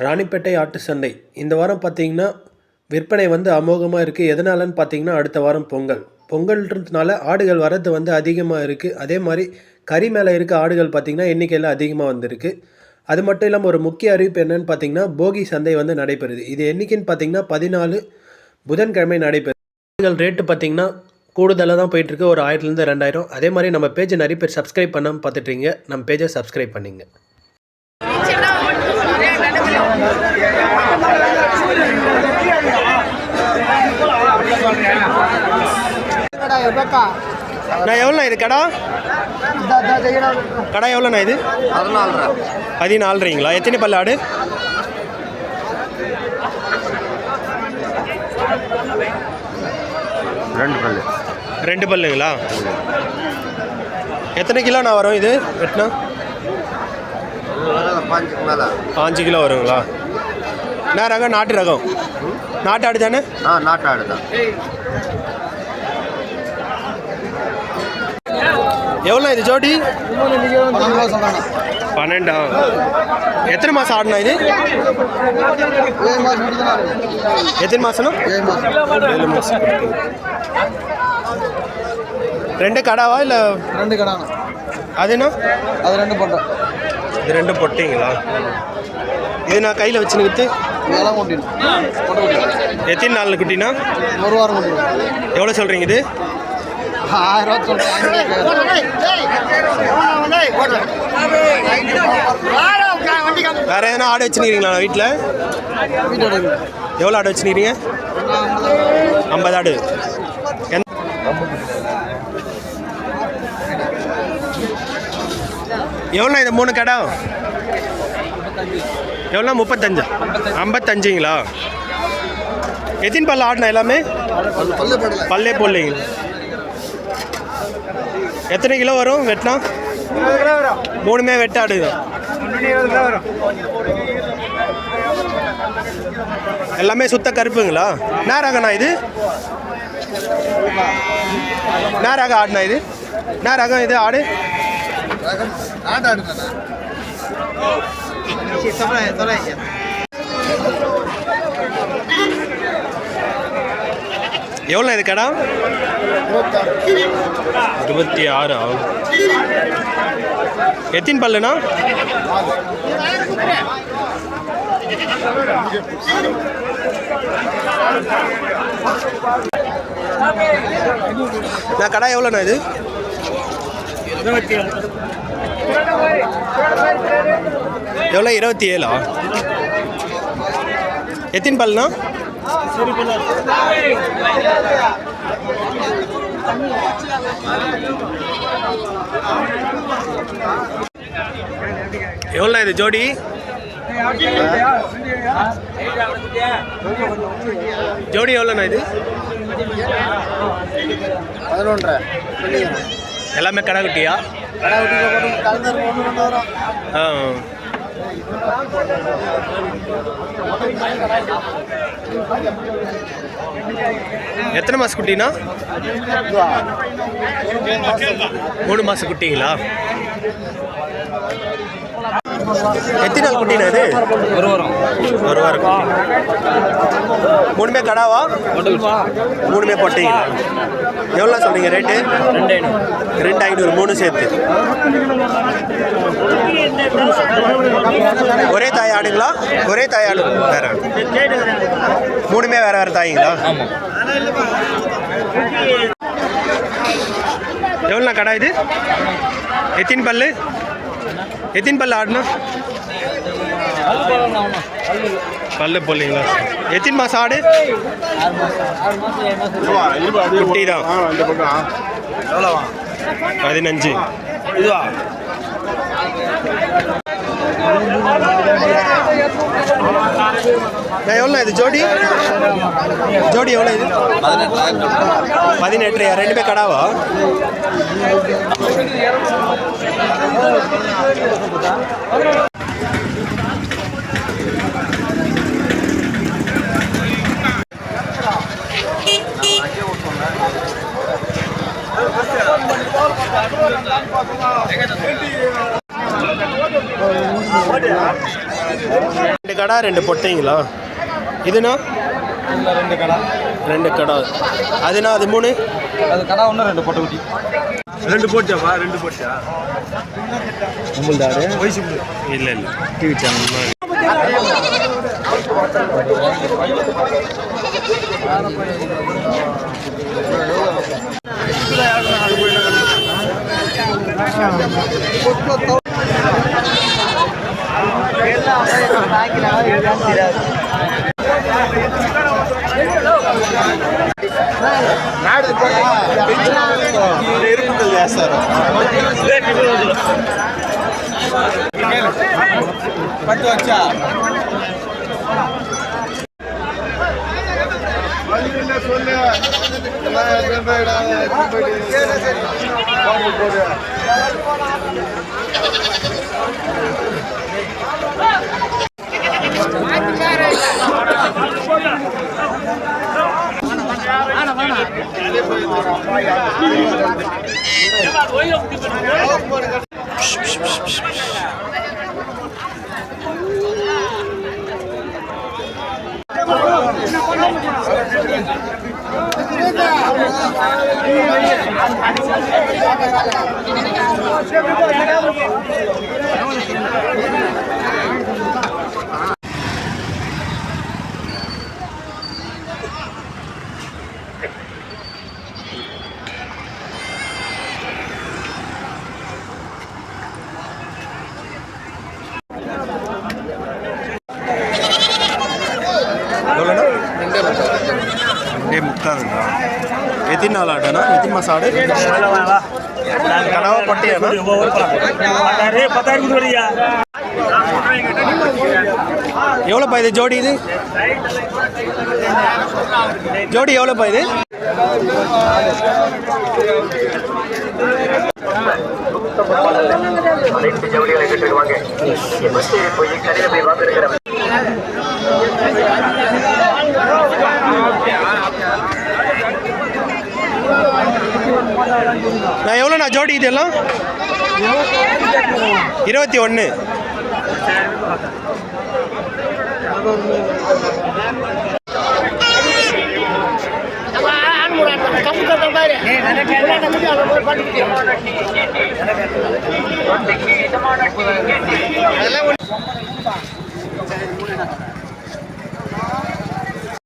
ராணிப்பேட்டை ஆட்டு சந்தை. இந்த வாரம் பார்த்தீங்கன்னா விற்பனை வந்து அமோகமாக இருக்குது எதனாலன்னு பார்த்தீங்கன்னா அடுத்த வாரம் பொங்கல். பொங்கல்ன்றதுனால ஆடுகள் வரது வந்து அதிகமாக இருக்குது அதே மாதிரி கறி மேலே இருக்க ஆடுகள் பார்த்திங்கன்னா எண்ணிக்கையில் அதிகமாக வந்திருக்கு. அது மட்டும் இல்லாமல் ஒரு முக்கிய அறிவிப்பு என்னென்னு பார்த்தீங்கன்னா போகி சந்தை வந்து நடைபெறுது. இது என்றைக்குன்னு பார்த்தீங்கன்னா பதினாலு புதன்கிழமை நடைபெறுது. ஆடுகள் ரேட்டு பார்த்தீங்கன்னா கூடுதலாக தான் போயிட்டுருக்கு ஒரு ஆயிரத்துலேருந்து ரெண்டாயிரம். அதே மாதிரி நம்ம பேஜை நிறைய பேர் சப்ஸ்கிரைப் பண்ணாமல் பார்த்துட்றீங்க நம்ம பேஜை சப்ஸ்கிரைப் பண்ணிங்க. நான் எவ்வளோண்ணா இது கடா? கடா எவ்வளோண்ணா இது? பதினாலு பதினாலுறீங்களா? எத்தனை பல்லு ஆடு? ரெண்டு பல்லு. ரெண்டு பல்லுங்களா? எத்தனை கிலோண்ணா வரும் இது? மேலே. பாஞ்சு கிலோ வருங்களா? என்ன ரகம்? நாட்டு ரகம். நாட்டு ஆடு தானே? ஆ நாட்டாடு தான். எவ்வளோ இது ஜோடி? பன்னெண்டு. எத்தனை மாதம் ஆடுனா இது? எத்தனை மாதம் ஏழு மாதம் ரெண்டு கடாவா இல்லை? ரெண்டு கடாண்ணா அதுனா அது ரெண்டு போட்டோம் இது ரெண்டும் பொட்டிங்களா? இது நான் கையில் வச்சுன்னு கொட்டிடும் கொண்டு கொட்டிடும் எத்தனை நாள் குட்டினா? ஒரு வாரம் எவ்வளோ சொல்கிறீங்க இது? ஆயிரம் வேறு எதனா ஆடு வச்சுருக்கீங்களா வீட்டில் எவ்வளோ ஆடு வச்சுருக்கீங்க ஐம்பது ஆடு எவ்வளோ இந்த மூணு கடை எவ்வளோ முப்பத்தஞ்சா ஐம்பத்தஞ்சுங்களா எத்தின் பல்ல ஆடினா எல்லாமே பல்லே போடலைங்க எத்தனை கிலோ வரும் வெட்டினா? மூணுமே வெட்டாடு எல்லாமே சுத்த கருப்புங்களா? என்ன இது? என்ன ரகம் ஆடுனா இது? என்ன ரகம் இது ஆடு? நாட்டாடு எவ்வளோ இது கடா? இருபத்தி ஆறு ஆகும். எத்தனை பல்லுண்ணா? நான் கடை எவ்வளோண்ணா இது? எவ்வளோ இருபத்தி ஏழா? எத்தனை பல்லுண்ணா? எவ்வளோ இது ஜோடி? ஜோடி எவ்வளோண்ணா இது? பதினொன்றரை. எல்லாமே கடை குட்டியா? கடை விட்டு கலந்து ஆ. எத்தனை மாச குட்டினா? மூணு மாச குட்டிங்களா? எத்தனை நாள் குட்டினா இது? ஒரு வாரம். ஒரு வாரம் மூணுமே கடாவா? மூணுமே பொட்டிங்களா? எவ்வளோ சொல்றீங்க ரேட்டு? ரெண்டு ரெண்டு ஐநூறு மூணு சேர்த்து. ஒரே தாய் ஆடுங்களா? ஒரே தாய் ஆடு. வேற. மூணுமே வேற வேற தாய்ங்களா? எவ்வளோண்ணா கடை இது? எத்தின் பல்லு? எத்தின் பல்லு ஆடுனா பல்லு போலிங்களா எத்தின் மாதம் ஆடு? குட்டி தான் எவ்வளோவா பதினஞ்சு. இதுவா நான் எவ்வளோ இது ஜோடி? ஜோடி எவ்வளோ இது? பதினெட்டு ரெண்டு பேர் கடாவா? ரெண்டு கடா ரெண்டு பொட்டைங்களா? இதுனா? ரெண்டு கடா. ரெண்டு கடா. அதுனா அது மூணு? அது கடை ஒன்று ரெண்டு பொட்டை குட்டி. ரெண்டு போச்சாப்பா ரெண்டு போச்சா உங்களுதாரு? வயசு இல்லை இல்லை. டிவி சேனல் ఎరుపుకలు చేస్తారు పట్టు వచ్చా எவ்வளோண்ணா எத்தனை நாள் ஆட்டோண்ணா எத்தனை மாதம் ஆடு கனவா பட்டியாண்ணா எவ்வளோப்பா இது ஜோடி இது ஜோடி எவ்வளோப்பா இது அனைத்து ஜவுளிகளை பஸ் போய் கடையில் போய் வாங்கிருக்கிறேன் நான் எவ்வளோண்ணா ஜோடி இதெல்லாம்? இருபத்தி ஒன்று.